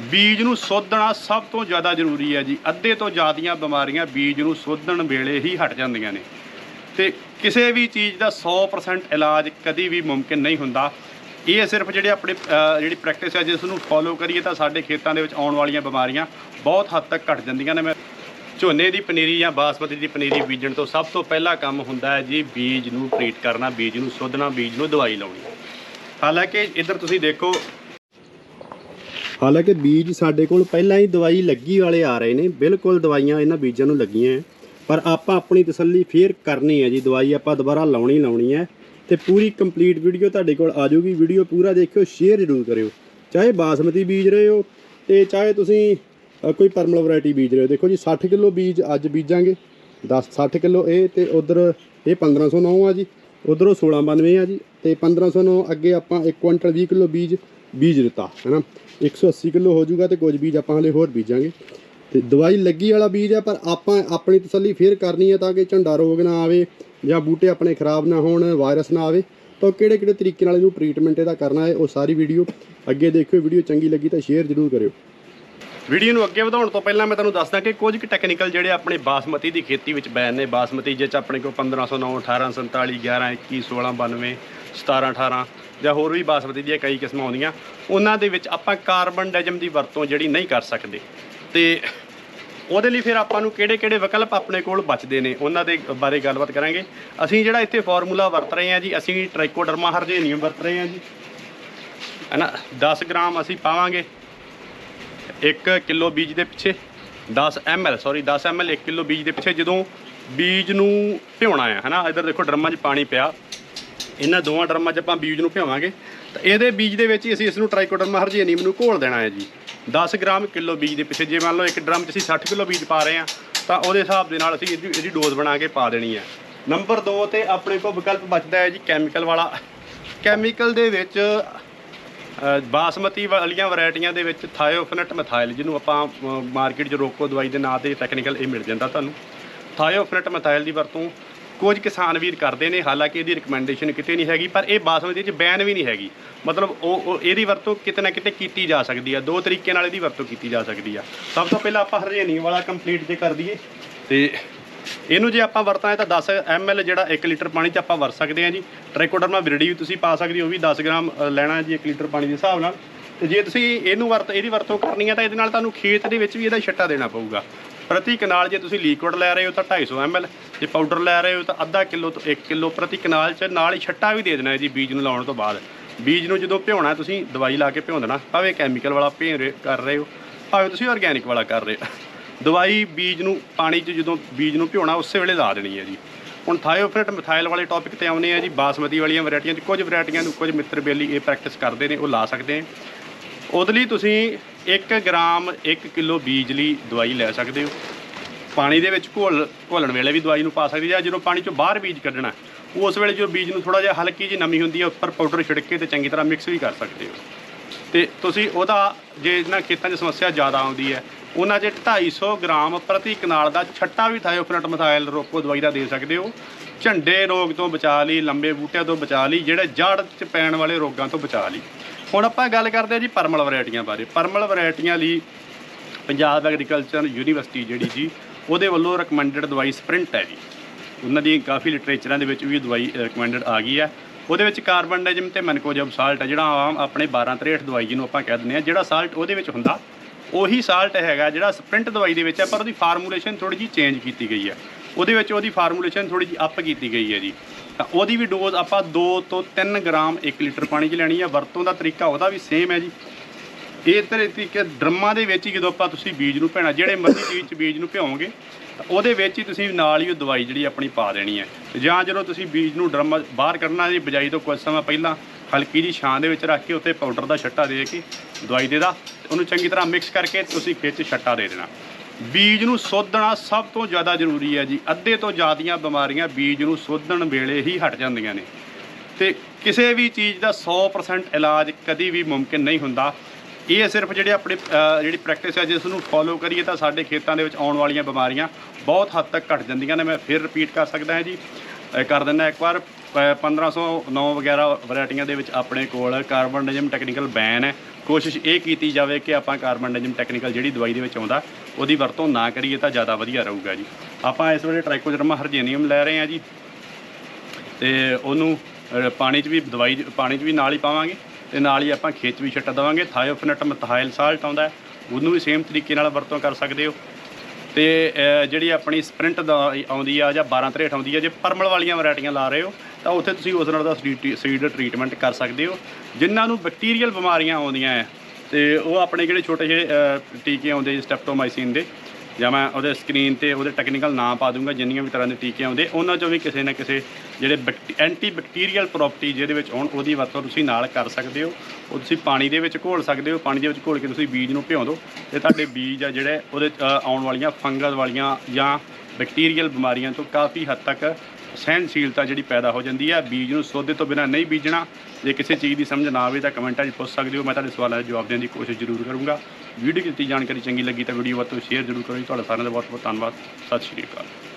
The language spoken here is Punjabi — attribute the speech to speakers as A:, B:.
A: ਬੀਜ ਨੂੰ ਸੋਧਣਾ ਸਭ ਤੋਂ ਜ਼ਿਆਦਾ ਜ਼ਰੂਰੀ ਹੈ ਜੀ। ਅੱਧੇ ਤੋਂ ਜ਼ਿਆਦੀਆਂ ਬਿਮਾਰੀਆਂ ਬੀਜ ਨੂੰ ਸੋਧਣ ਵੇਲੇ ਹੀ ਹਟ ਜਾਂਦੀਆਂ ਨੇ। ਤੇ ਕਿਸੇ ਵੀ ਚੀਜ਼ ਦਾ 100% ਇਲਾਜ ਕਦੀ ਵੀ ਮੁਮਕਿਨ ਨਹੀਂ ਹੁੰਦਾ। ਇਹ ਸਿਰਫ ਜਿਹੜੇ ਆਪਣੇ ਜਿਹੜੀ ਪ੍ਰੈਕਟਿਸ ਹੈ ਜਿਸ ਨੂੰ ਫੋਲੋ ਕਰੀਏ ਤਾਂ ਸਾਡੇ ਖੇਤਾਂ ਦੇ ਵਿੱਚ ਆਉਣ ਵਾਲੀਆਂ ਬਿਮਾਰੀਆਂ ਬਹੁਤ ਹੱਦ ਤੱਕ ਘਟ ਜਾਂਦੀਆਂ ਨੇ। ਮੈਂ ਝੋਨੇ ਦੀ ਪਨੀਰੀ ਜਾਂ ਬਾਸਮਤੀ ਦੀ ਪਨੀਰੀ ਬੀਜਣ ਤੋਂ ਸਭ ਤੋਂ ਪਹਿਲਾ ਕੰਮ ਹੁੰਦਾ ਹੈ ਜੀ ਬੀਜ ਨੂੰ ਟ੍ਰੀਟ ਕਰਨਾ, ਬੀਜ ਨੂੰ ਸੋਧਣਾ, ਬੀਜ ਨੂੰ ਦਵਾਈ ਲਾਉਣੀ। ਹਾਲਾਂਕਿ ਇੱਧਰ ਤੁਸੀਂ ਦੇਖੋ ਹਾਲਾਂਕਿ ਬੀਜ ਸਾਡੇ ਕੋਲ ਪਹਿਲਾਂ ਹੀ ਦਵਾਈ ਲੱਗੀ ਵਾਲੇ ਆ ਰਹੇ ਨੇ, ਬਿਲਕੁਲ ਦਵਾਈਆਂ ਇਹਨਾਂ ਬੀਜਾਂ ਨੂੰ ਲੱਗੀਆਂ ਹੈ। ਪਰ ਆਪਾਂ ਆਪਣੀ ਤਸੱਲੀ ਫੇਰ ਕਰਨੀ ਹੈ ਜੀ, ਦਵਾਈ ਆਪਾਂ ਦੁਬਾਰਾ ਲਾਉਣੀ ਲਾਉਣੀ ਹੈ ਤੇ ਪੂਰੀ ਕੰਪਲੀਟ ਵੀਡੀਓ ਤੁਹਾਡੇ ਕੋਲ ਆ ਜਾਊਗੀ। ਵੀਡੀਓ ਪੂਰਾ ਦੇਖਿਓ, ਸ਼ੇਅਰ ਜ਼ਰੂਰ ਕਰਿਓ। ਚਾਹੇ ਬਾਸਮਤੀ ਬੀਜ ਰਹੇ ਹੋ ਤੇ ਚਾਹੇ ਤੁਸੀਂ ਕੋਈ ਪਰਮਲ ਵੈਰਾਈਟੀ ਬੀਜ ਰਹੇ ਹੋ। ਦੇਖੋ ਜੀ 60 ਕਿਲੋ ਬੀਜ ਅੱਜ ਬੀਜਾਂਗੇ। 10 60 ਕਿਲੋ ਇਹ ਤੇ ਉਧਰ ਇਹ 1509 ਆ ਜੀ। ਉਧਰੋਂ 1692 ਆ ਜੀ ਤੇ 1509 ਅੱਗੇ ਆਪਾਂ 1 ਕੁਇੰਟਲ 20 ਕਿਲੋ ਬੀਜ ਬੀਜ ਦਿੱਤਾ, ਹੈਨਾ? 180 ਕਿਲੋ ਹੋ ਜਾਊਗਾ ਤੇ ਕੁਝ ਬੀਜ ਆਪਾਂ ਹਲੇ ਹੋਰ ਬੀਜਾਂਗੇ। ਤੇ ਦਵਾਈ ਲੱਗੀ ਵਾਲਾ ਬੀਜ ਹੈ ਪਰ ਆਪਾਂ ਆਪਣੀ ਤਸੱਲੀ ਫੇਰ ਕਰਨੀ ਹੈ ਤਾਂ ਕਿ ਝੰਡਾ ਰੋਗ ਨਾ ਆਵੇ ਜਾਂ ਬੂਟੇ ਆਪਣੇ ਖਰਾਬ ਨਾ ਹੋਣ, ਵਾਇਰਸ ਨਾ ਆਵੇ। ਤਾਂ ਕਿਹੜੇ ਕਿਹੜੇ ਤਰੀਕੇ ਨਾਲ ਇਹਨੂੰ ਟ੍ਰੀਟਮੈਂਟ ਇਹਦਾ ਕਰਨਾ ਹੈ, ਉਹ ਸਾਰੀ ਵੀਡੀਓ ਅੱਗੇ ਦੇਖਿਓ। ਵੀਡੀਓ ਚੰਗੀ ਲੱਗੀ ਤਾਂ ਸ਼ੇਅਰ ਜ਼ਰੂਰ ਕਰਿਓ। ਵੀਡੀਓ ਨੂੰ ਅੱਗੇ ਵਧਾਉਣ ਤੋਂ ਪਹਿਲਾਂ ਮੈਂ ਤੁਹਾਨੂੰ ਦੱਸਦਾ ਕਿ ਕੁਝ ਕੁ ਟੈਕਨੀਕਲ ਜਿਹੜੇ ਆਪਣੇ ਬਾਸਮਤੀ ਦੀ ਖੇਤੀ ਵਿੱਚ ਬੈਨ ਨੇ, ਬਾਸਮਤੀ ਜਿਹ 'ਚ ਆਪਣੇ ਕੋਲ 1509 1847 11 21 16 92 17 18 ਜਾਂ ਹੋਰ ਵੀ ਬਾਸਮਤੀ ਦੀਆਂ ਕਈ ਕਿਸਮਾਂ ਆਉਂਦੀਆਂ, ਉਹਨਾਂ ਦੇ ਵਿੱਚ ਆਪਾਂ ਕਾਰਬਨ ਡੈਜਮ ਦੀ ਵਰਤੋਂ ਜਿਹੜੀ ਨਹੀਂ ਕਰ ਸਕਦੇ। ਤੇ ਉਹਦੇ ਲਈ ਫਿਰ ਆਪਾਂ ਨੂੰ ਕਿਹੜੇ ਕਿਹੜੇ ਵਿਕਲਪ ਆਪਣੇ ਕੋਲ ਬਚਦੇ ਨੇ, ਉਹਨਾਂ ਦੇ ਬਾਰੇ ਗੱਲਬਾਤ ਕਰਾਂਗੇ। ਅਸੀਂ ਜਿਹੜਾ ਇੱਥੇ ਫਾਰਮੂਲਾ ਵਰਤ ਰਹੇ ਹਾਂ ਜੀ, ਅਸੀਂ ਟ੍ਰਾਈਕੋਡਰਮਾ ਹਰਜੇਨੀਅਮ ਵਰਤ ਰਹੇ ਹਾਂ ਜੀ। ਹੈਨਾ 10 ਗ੍ਰਾਮ ਅਸੀਂ ਪਾਵਾਂਗੇ 1 ਕਿਲੋ ਬੀਜ ਦੇ ਪਿੱਛੇ 10 ml ਸੌਰੀ 10 ml 1 ਕਿਲੋ ਬੀਜ ਦੇ ਪਿੱਛੇ ਜਦੋਂ ਬੀਜ ਨੂੰ ਭਿਉਣਾ ਹੈ, ਹਨਾ, ਇਧਰ ਦੇਖੋ ਡਰਮਾਂ 'ਚ ਪਾਣੀ ਪਿਆ। ਇਹਨਾਂ ਦੋਵਾਂ ਡਰਮਾਂ 'ਚ ਆਪਾਂ ਬੀਜ ਨੂੰ ਭਿਆਵਾਂਗੇ। ਤਾਂ ਇਹਦੇ ਬੀਜ ਦੇ ਵਿੱਚ ਹੀ ਅਸੀਂ ਇਸ ਨੂੰ ਟ੍ਰਾਈਕੋਡਰਮਾ ਹਰਜੇਨੀਅਮ ਨੂੰ ਘੋਲ ਦੇਣਾ ਹੈ ਜੀ। 10 ਗ੍ਰਾਮ ਕਿਲੋ ਬੀਜ ਦੇ ਪਿੱਛੇ ਜੇ ਮੰਨ ਲਓ ਇੱਕ ਡਰਮ 'ਚ ਅਸੀਂ 60 ਕਿਲੋ ਬੀਜ ਪਾ ਰਹੇ ਹਾਂ, ਤਾਂ ਉਹਦੇ ਹਿਸਾਬ ਦੇ ਨਾਲ ਅਸੀਂ ਇਹਦੀ ਇਹਦੀ ਡੋਜ਼ ਬਣਾ ਕੇ ਪਾ ਦੇਣੀ ਹੈ। ਨੰਬਰ 2 ਤੇ ਆਪਣੇ ਕੋਲ ਵਿਕਲਪ ਬਚਦਾ ਹੈ ਜੀ ਕੈਮੀਕਲ ਵਾਲਾ। ਕੈਮੀਕਲ ਦੇ ਵਿੱਚ ਬਾਸਮਤੀ ਵਾਲੀਆਂ ਵੈਰਾਈਟੀਆਂ ਦੇ ਵਿੱਚ ਥਾਇਓਫਨਟ ਮਿਥਾਈਲ ਜਿਹਨੂੰ ਆਪਾਂ ਮਾਰਕੀਟ 'ਚ ਰੋਕੋ ਦਵਾਈ ਦੇ ਨਾਂ ਤੇ ਟੈਕਨੀਕਲ ਇਹ ਮਿਲ ਜਾਂਦਾ ਤੁਹਾਨੂੰ। ਥਾਇਓਫਨਟ ਮਿਥਾਈਲ ਦੀ ਵਰਤੋਂ ਕੁਝ ਕਿਸਾਨ ਵੀਰ ਕਰਦੇ ਨੇ, ਹਾਲਾਂਕਿ ਇਹਦੀ ਰਿਕਮੈਂਡੇਸ਼ਨ ਕਿਤੇ ਨਹੀਂ ਹੈਗੀ, ਪਰ ਇਹ ਬਾਸਮਤੀ 'ਚ ਬੈਨ ਵੀ ਨਹੀਂ ਹੈਗੀ। ਮਤਲਬ ਉਹ ਉਹ ਇਹਦੀ ਵਰਤੋਂ ਕਿਤੇ ਨਾ ਕਿਤੇ ਕੀਤੀ ਜਾ ਸਕਦੀ ਆ, ਦੋ ਤਰੀਕੇ ਨਾਲ ਇਹਦੀ ਵਰਤੋਂ ਕੀਤੀ ਜਾ ਸਕਦੀ ਆ। ਸਭ ਤੋਂ ਪਹਿਲਾਂ ਆਪਾਂ ਹਰਜੇਨੀ ਵਾਲਾ ਕੰਪਲੀਟ ਜੇ ਕਰ ਦਈਏ, ਤੇ ਇਹਨੂੰ ਜੇ ਆਪਾਂ ਵਰਤਾਂ ਤਾਂ 10 ml ਜਿਹੜਾ 1 ਲੀਟਰ ਪਾਣੀ 'ਚ ਆਪਾਂ ਵਰਤ ਸਕਦੇ ਹਾਂ ਜੀ। ਟ੍ਰਾਈਕੋਡਰਮਾ ਵਿਰਡੀ ਵੀ ਤੁਸੀਂ ਪਾ ਸਕਦੇ ਹੋ, ਉਹ ਵੀ 10 ਗ੍ਰਾਮ ਲੈਣਾ ਜੀ 1 ਲੀਟਰ ਪਾਣੀ ਦੇ ਹਿਸਾਬ ਨਾਲ। ਤੇ ਜੇ ਤੁਸੀਂ ਇਹਨੂੰ ਵਰਤ, ਇਹਦੀ ਵਰਤੋਂ ਕਰਨੀ ਹੈ ਤਾਂ ਇਹਦੇ ਨਾਲ ਤੁਹਾਨੂੰ ਖੇਤ ਦੇ ਵਿੱਚ ਵੀ ਇਹਦਾ ਛੱਟਾ ਦੇਣਾ ਪਊਗਾ। ਪ੍ਰਤੀ ਕਨਾਲ ਜੇ ਤੁਸੀਂ ਲਿਕੁਇਡ ਲੈ ਰਹੇ ਹੋ ਤਾਂ 250 ml ਜੇ ਪਾਊਡਰ ਲੈ ਰਹੇ ਹੋ ਤਾਂ ਅੱਧਾ ਕਿਲੋ ਤੋਂ 1 ਕਿਲੋ ਪ੍ਰਤੀ ਕਨਾਲ 'ਚ ਨਾਲ ਹੀ ਛੱਟਾ ਵੀ ਦੇ ਦੇਣਾ ਜੀ ਬੀਜ ਨੂੰ ਲਾਉਣ ਤੋਂ ਬਾਅਦ। ਬੀਜ ਨੂੰ ਜਦੋਂ ਭਿਉਣਾ, ਤੁਸੀਂ ਦਵਾਈ ਲਾ ਕੇ ਭਿਉਂ ਦੇਣਾ, ਭਾਵੇਂ ਕੈਮੀਕਲ ਵਾਲਾ ਭੇ ਰਹੇ ਕਰ ਰਹੇ ਹੋ, ਭਾਵੇਂ ਤੁਸੀਂ ਆਰਗੈਨਿਕ ਵਾਲਾ ਕਰ ਰਹੇ ਹੋ। ਦਵਾਈ ਬੀਜ ਨੂੰ ਪਾਣੀ 'ਚ ਜਦੋਂ ਬੀਜ ਨੂੰ ਭਿਉਣਾ, ਉਸੇ ਵੇਲੇ ਲਾ ਦੇਣੀ ਹੈ ਜੀ। ਹੁਣ ਥਾਇਓਫਿਨਟ ਮਿਥਾਈਲ ਵਾਲੇ ਟੌਪਿਕ ਤੇ ਆਉਂਦੇ ਆ ਜੀ, ਬਾਸਮਤੀ ਵਾਲੀਆਂ ਵੈਰਾਈਟੀਆਂ 'ਚ ਕੁਝ ਵੈਰਾਈਟੀਆਂ ਨੂੰ ਕੁਝ ਮਿੱਤਰ ਬੇਲੀ ਇਹ ਪ੍ਰੈਕਟਿਸ ਕਰਦੇ ਨੇ, ਉਹ ਲਾ ਸਕਦੇ ਆ ਉਹਦੇ ਲਈ ਤੁਸੀਂ 1 ਗ੍ਰਾਮ 1 ਕਿਲੋ ਬੀਜ ਲਈ ਦਵਾਈ ਲੈ ਸਕਦੇ ਹੋ। ਪਾਣੀ ਦੇ ਵਿੱਚ ਘੋਲ, ਘੋਲਣ ਵੇਲੇ ਵੀ ਦਵਾਈ ਨੂੰ ਪਾ ਸਕਦੇ ਜਾਂ ਜਦੋਂ ਪਾਣੀ ਚੋਂ ਬਾਹਰ ਬੀਜ ਕੱਢਣਾ, ਉਸ ਵੇਲੇ ਜੋ ਬੀਜ ਨੂੰ ਥੋੜਾ ਜਿਹਾ ਹਲਕੀ ਜਿਹੀ ਨਮੀ ਹੁੰਦੀ ਹੈ, ਉੱਪਰ ਪਾਊਡਰ ਛਿੜਕ ਕੇ ਤੇ ਚੰਗੀ ਤਰ੍ਹਾਂ ਮਿਕਸ ਵੀ ਕਰ ਸਕਦੇ ਹੋ। ਤੇ ਤੁਸੀਂ ਉਹਦਾ ਜੇ ਇਹਨਾਂ ਖੇਤਾਂ 'ਚ ਸਮੱਸਿਆ ਜ਼ਿਆਦਾ ਆਉਂਦੀ ਹੈ, ਉਹਨਾਂ 'ਚ 250 ਗ੍ਰਾਮ ਪ੍ਰਤੀ ਕਨਾਲ ਦਾ ਛੱਟਾ ਵੀ ਥਾਇਓਫਨਟ ਮਸਾਇਲ ਰੋਕੋ ਦਵਾਈ ਦਾ ਦੇ ਸਕਦੇ ਹੋ। ਝੰਡੇ ਰੋਗ ਤੋਂ ਬਚਾ ਲਈ, ਲੰਬੇ ਬੂਟਿਆਂ ਤੋਂ ਬਚਾ ਲਈ, ਜਿਹੜੇ ਜੜ 'ਚ ਪੈਣ ਵਾਲੇ ਰੋਗਾਂ ਤੋਂ ਬਚਾ ਲਈ। ਹੁਣ ਆਪਾਂ ਗੱਲ ਕਰਦੇ ਆ ਜੀ ਪਰਮਲ ਵੈਰਾਈਟੀਆਂ ਬਾਰੇ। ਪਰਮਲ ਵੈਰਾਈਟੀਆਂ ਲਈ ਪੰਜਾਬ ਐਗਰੀਕਲਚਰ ਯੂਨੀਵਰਸਿਟੀ ਜਿਹੜੀ ਜੀ, ਉਹਦੇ ਵੱਲੋਂ ਰეკਮੈਂਡਡ ਦਵਾਈ ਸਪ੍ਰਿੰਟ ਹੈ ਜੀ। ਉਹਨਾਂ ਦੀ ਕਾਫੀ ਲਿਟਰੇਚਰਾਂ ਦੇ ਵਿੱਚ ਵੀ ਦਵਾਈ ਰეკਮੈਂਡਡ ਆ ਗਈ ਹੈ। ਉਹਦੇ ਵਿੱਚ ਕਾਰਬਨ ਡਾਈਜਮ ਤੇ ਮਨਕੋਜਮ ਸਾਲਟ ਹੈ, ਜਿਹੜਾ ਆਮ ਆਪਣੇ 1263 ਦਵਾਈ ਜਿਹਨੂੰ ਆਪਾਂ ਕਹਿ ਦਿੰਦੇ ਆ ਜਿਹੜਾ ਸਾਲਟ ਉਹਦੇ ਵਿੱਚ ਹੁੰਦਾ, ਉਹੀ ਸਾਲਟ ਹੈਗਾ ਜਿਹੜਾ ਸਪ੍ਰਿੰਟ ਦਵਾਈ ਦੇ ਵਿੱਚ ਹੈ, ਪਰ ਉਹਦੀ ਫਾਰਮੂਲੇਸ਼ਨ ਥੋੜੀ ਜੀ ਚੇਂਜ ਕੀਤੀ ਗਈ ਹੈ। ਉਹਦੇ ਵਿੱਚ ਉਹਦੀ ਫਾਰਮੂਲੇਸ਼ਨ ਥੋੜੀ ਜੀ ਅਪ ਕੀਤੀ ਗਈ ਹੈ ਜੀ। ਤਾਂ ਉਹਦੀ ਵੀ ਡੋਜ਼ ਆਪਾਂ 2 ਤੋਂ 3 ਗ੍ਰਾਮ 1 ਲੀਟਰ ਪਾਣੀ 'ਚ ਲੈਣੀ ਹੈ ਵਰਤੋਂ ਦਾ ਤਰੀਕਾ ਉਹਦਾ ਵੀ ਸੇਮ ਹੈ ਜੀ। ਇਹ ਤਰੀਕੇ ਡਰਮਾਂ ਦੇ ਵਿੱਚ ਹੀ ਜਦੋਂ ਆਪਾਂ ਤੁਸੀਂ ਬੀਜ ਨੂੰ ਭੈਣਾ, ਜਿਹੜੇ ਮਰਜ਼ੀ ਚੀਜ਼ 'ਚ ਬੀਜ ਨੂੰ ਭਿਓਗੇ, ਤਾਂ ਉਹਦੇ ਵਿੱਚ ਹੀ ਤੁਸੀਂ ਨਾਲ ਹੀ ਉਹ ਦਵਾਈ ਜਿਹੜੀ ਆਪਣੀ ਪਾ ਦੇਣੀ ਹੈ। ਜਾਂ ਜਦੋਂ ਤੁਸੀਂ ਬੀਜ ਨੂੰ ਡਰਮ ਬਾਹਰ ਕੱਢਣਾ ਜੀ, ਬਜਾਈ ਤੋਂ ਕੁਝ ਸਮਾਂ ਪਹਿਲਾਂ ਹਲਕੀ ਜੀ ਛਾਂ ਦੇ ਵਿੱਚ ਰੱਖ ਕੇ ਉੱਤੇ ਪਾਊਡਰ ਦਾ ਛੱਟਾ ਦੇ ਕੇ ਦਵਾਈ ਦੇ ਦਾ, ਉਹਨੂੰ ਚੰਗੀ ਤਰ੍ਹਾਂ ਮਿਕਸ ਕਰਕੇ ਤੁਸੀਂ ਖੇਤ 'ਚ ਛੱਟਾ ਦੇ ਦੇਣਾ। ਬੀਜ ਨੂੰ ਸੋਧਣਾ ਸਭ ਤੋਂ ਜ਼ਿਆਦਾ ਜ਼ਰੂਰੀ ਹੈ ਜੀ। ਅੱਧੇ ਤੋਂ ਜ਼ਿਆਦੀਆਂ ਬਿਮਾਰੀਆਂ ਬੀਜ ਨੂੰ ਸੋਧਣ ਵੇਲੇ ਹੀ ਹਟ ਜਾਂਦੀਆਂ ਨੇ। ਤੇ ਕਿਸੇ ਵੀ ਚੀਜ਼ ਦਾ 100% ਇਲਾਜ ਕਦੀ ਵੀ ਮੁਮਕਿਨ ਨਹੀਂ ਹੁੰਦਾ। ਇਹ ਸਿਰਫ ਜਿਹੜੇ ਆਪਣੇ ਜਿਹੜੀ ਪ੍ਰੈਕਟਿਸ ਹੈ ਜਿਸ ਨੂੰ ਫੋਲੋ ਕਰੀਏ ਤਾਂ ਸਾਡੇ ਖੇਤਾਂ ਦੇ ਵਿੱਚ ਆਉਣ ਵਾਲੀਆਂ ਬਿਮਾਰੀਆਂ ਬਹੁਤ ਹੱਦ ਤੱਕ ਘਟ ਜਾਂਦੀਆਂ ਨੇ। ਮੈਂ ਫਿਰ ਰਿਪੀਟ ਕਰ ਸਕਦਾ ਹਾਂ ਜੀ। ਅ, ਕਰ ਦਿੰਦਾ ਇੱਕ ਵਾਰ। 1509 ਵਗੈਰਾ ਵੈਰਾਈਟੀਆਂ ਦੇ ਵਿੱਚ ਆਪਣੇ ਕੋਲ ਕਾਰਬਨ ਡਾਈਜਮ ਟੈਕਨੀਕਲ ਬੈਨ ਹੈ। ਕੋਸ਼ਿਸ਼ ਇਹ ਕੀਤੀ ਜਾਵੇ ਕਿ ਆਪਾਂ ਕਾਰਬਨਡਾਈਜ਼ਮ ਟੈਕਨੀਕਲ ਜਿਹੜੀ ਦਵਾਈ ਦੇ ਵਿੱਚ ਆਉਂਦਾ, ਉਹਦੀ ਵਰਤੋਂ ਨਾ ਕਰੀਏ ਤਾਂ ਜ਼ਿਆਦਾ ਵਧੀਆ ਰਹੂਗਾ ਜੀ। ਆਪਾਂ ਇਸ ਵੇਲੇ ਟ੍ਰਾਈਕੋਡਰਮਾ ਹਰਜੇਨੀਅਮ ਲੈ ਰਹੇ ਹਾਂ ਜੀ। ਤੇ ਉਹਨੂੰ ਪਾਣੀ 'ਚ ਵੀ ਦਵਾਈ, ਪਾਣੀ 'ਚ ਵੀ ਨਾਲ ਹੀ ਪਾਵਾਂਗੇ ਤੇ ਨਾਲ ਹੀ ਆਪਾਂ ਖੇਤ ਵੀ ਛੱਟ ਦੇਵਾਂਗੇ। ਥਾਇਓਫਿਨਟ ਮਥਾਇਲ ਸਾਲਟ ਆਉਂਦਾ ਉਹਨੂੰ ਵੀ ਸੇਮ ਤਰੀਕੇ ਨਾਲ ਵਰਤੋਂ ਕਰ ਸਕਦੇ ਹੋ। ਤੇ ਜਿਹੜੀ ਆਪਣੀ ਸਪ੍ਰਿੰਟ ਦਾ ਆਉਂਦੀ ਆ ਜਾਂ 12 ਤਰੇਟ ਆਉਂਦੀ ਆ, ਜੇ ਪਰਮਲ ਵਾਲੀਆਂ ਵੈਰਾਈਟੀਆਂ ਲਾ ਰਹੇ ਹੋ ਤਾਂ ਉੱਥੇ ਤੁਸੀਂ ਉਸ ਨਾਲ ਦਾ ਸੀਡ ਟ੍ਰੀਟਮੈਂਟ ਕਰ ਸਕਦੇ ਹੋ। ਜਿਨ੍ਹਾਂ ਨੂੰ ਬੈਕਟੀਰੀਅਲ ਬਿਮਾਰੀਆਂ ਆਉਂਦੀਆਂ ਹੈ, ਤੇ ਉਹ ਆਪਣੇ ਜਿਹੜੇ ਛੋਟੇ ਜਿਹੇ ਟੀਕੇ ਆਉਂਦੇ ਸਟੈਪਟੋਮਾਈਸਿਨ ਦੇ, ਜਾਂ ਮੈਂ ਉਹਦੇ ਸਕਰੀਨ ਤੇ ਉਹਦੇ ਟੈਕਨੀਕਲ ਨਾਮ ਪਾ ਦੂੰਗਾ, ਜਿੰਨੀਆਂ ਵੀ ਤਰ੍ਹਾਂ ਦੇ ਟੀਕੇ ਆਉਂਦੇ, ਉਹਨਾਂ ਚੋਂ ਵੀ ਕਿਸੇ ਨਾ ਕਿਸੇ ਜਿਹੜੇ ਐਂਟੀ ਬੈਕਟੀਰੀਅਲ ਪ੍ਰੋਪਰਟੀ ਜਿਹਦੇ ਵਿੱਚ ਆਉਣ ਉਹਦੀ ਵਰਤੋਂ ਤੁਸੀਂ ਨਾਲ ਕਰ ਸਕਦੇ ਹੋ। ਉਹ ਤੁਸੀਂ ਪਾਣੀ ਦੇ ਵਿੱਚ ਘੋਲ ਸਕਦੇ ਹੋ, ਪਾਣੀ ਦੇ ਵਿੱਚ ਘੋਲ ਕੇ ਤੁਸੀਂ ਬੀਜ ਨੂੰ ਭਿਉਂ ਦਿਓ ਤੇ ਤੁਹਾਡੇ ਬੀਜ ਆ ਜਿਹੜੇ ਉਹਦੇ ਆਉਣ ਵਾਲੀਆਂ ਫੰਗਲ ਵਾਲੀਆਂ ਜਾਂ ਬੈਕਟੀਰੀਅਲ ਬਿਮਾਰੀਆਂ ਤੋਂ ਕਾਫੀ ਹੱਦ ਤੱਕ ਸਹਿਨਸ਼ੀਲਤਾ ਜਿਹੜੀ ਪੈਦਾ ਹੋ ਜਾਂਦੀ ਹੈ, ਬੀਜ ਨੂੰ ਸੋਧੇ ਤੋਂ ਬਿਨਾਂ ਨਹੀਂ ਬੀਜਣਾ। ਜੇ ਕਿਸੇ ਚੀਜ਼ ਦੀ ਸਮਝ ਨਾ ਆਵੇ ਤਾਂ ਕਮੈਂਟਾਂ 'ਚ ਪੁੱਛ ਸਕਦੇ ਹੋ। ਮੈਂ ਤੁਹਾਡੇ ਸਵਾਲਾਂ ਦੇ ਜਵਾਬ ਦੇਣ ਦੀ ਕੋਸ਼ਿਸ਼ ਜ਼ਰੂਰ ਕਰੂੰਗਾ। ਵੀਡੀਓ ਕੀਤੀ ਜਾਣਕਾਰੀ ਚੰਗੀ ਲੱਗੀ ਤਾਂ ਵੀਡੀਓ ਵੱਧ ਤੋਂ ਸ਼ੇਅਰ ਜ਼ਰੂਰ ਕਰੋ ਜੀ। ਤੁਹਾਡਾ ਸਾਰਿਆਂ ਦਾ ਬਹੁਤ ਬਹੁਤ ਧੰਨਵਾਦ। ਸਤਿ ਸ਼੍ਰੀ ਅਕਾਲ।